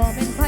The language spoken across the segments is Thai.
บ่เป็น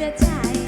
ลือใจ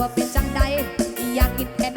ว่าเป็นจังใดอยากกินแค่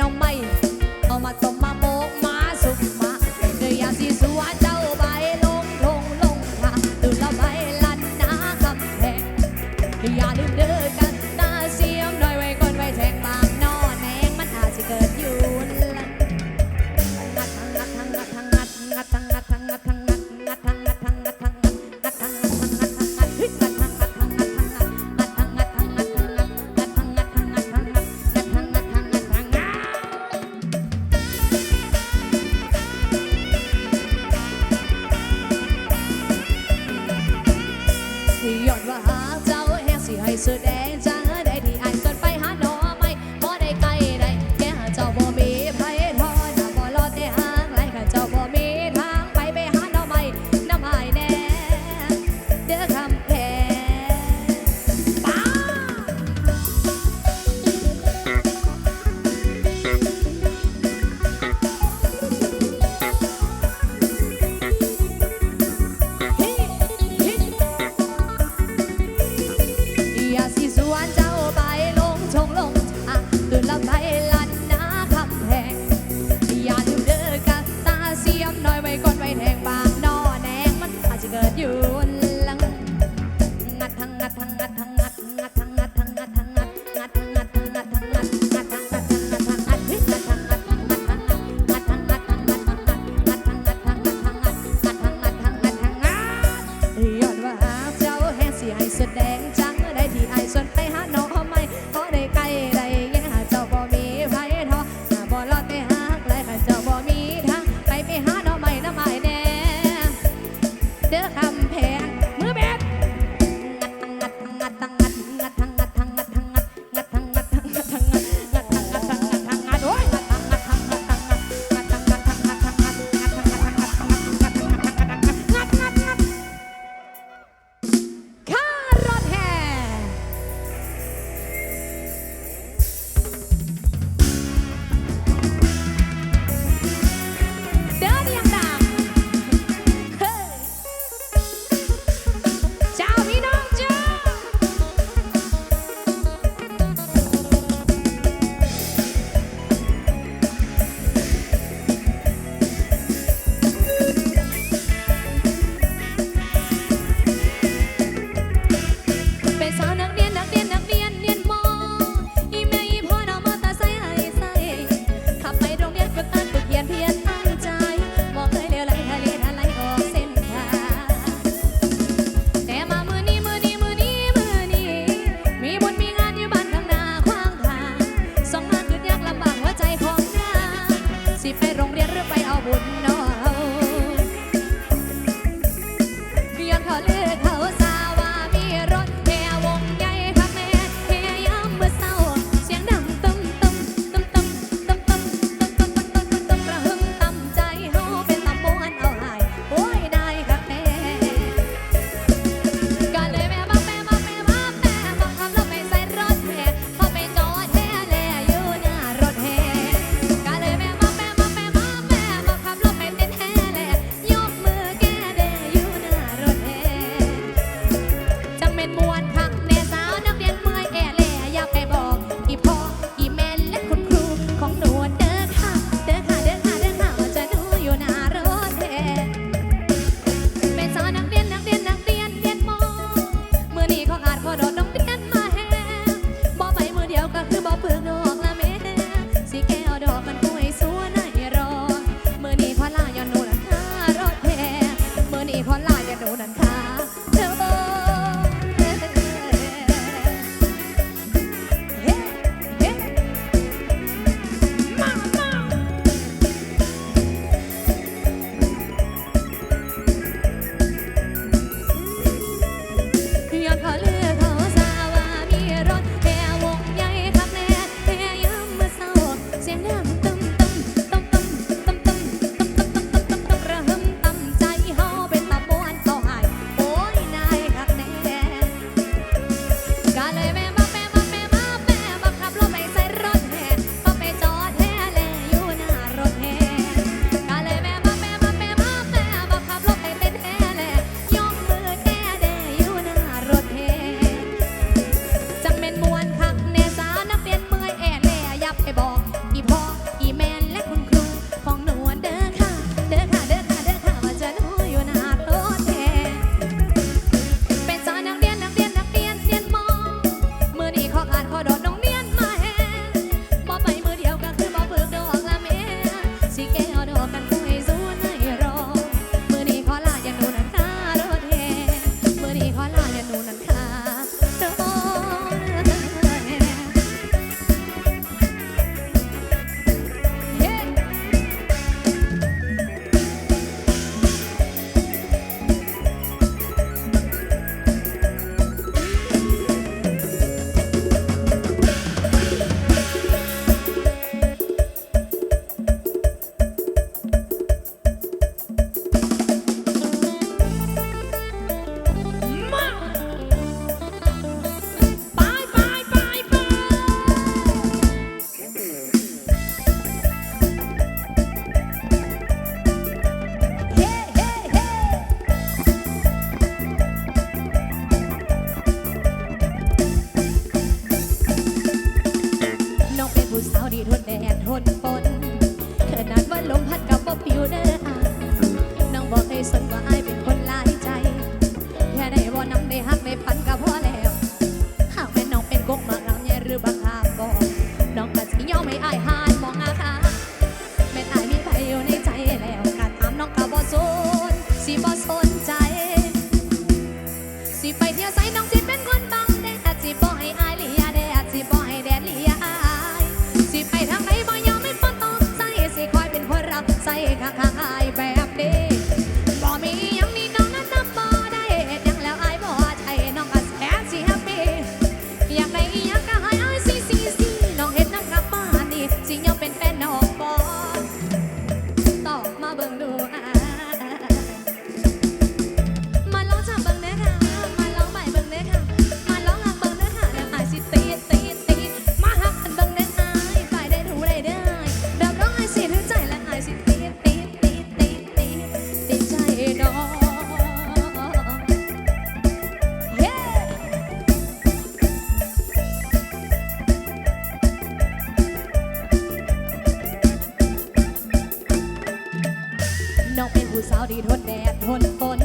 สาวดีทนแดดทนฝน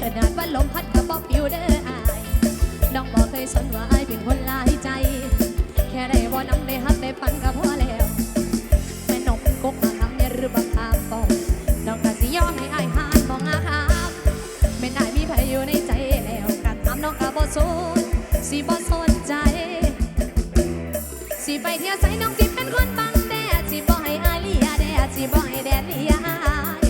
ขนาดว่าลมพัดกระป๋อปิวเด้ออายน้องบอกเคยสนว่าอายเป็นคนลายใจ แค่ได้ว่าน้ำได้ฮับได้ปันก็พอแล้วแม่นกกกมาทำเนี่ยหรือบังคับบอกน้องก็สิย้อมให้อายหานมองอารับไม่ได้มีใครอยู่ในใจแล้วการทำน้องก็บ่สนสิบ่สนใจสีไปเที่ยวใจน้องจิเป็นคนบังแดดสีบอให้อายเลียแดดสีบอให้แดดเลียอาย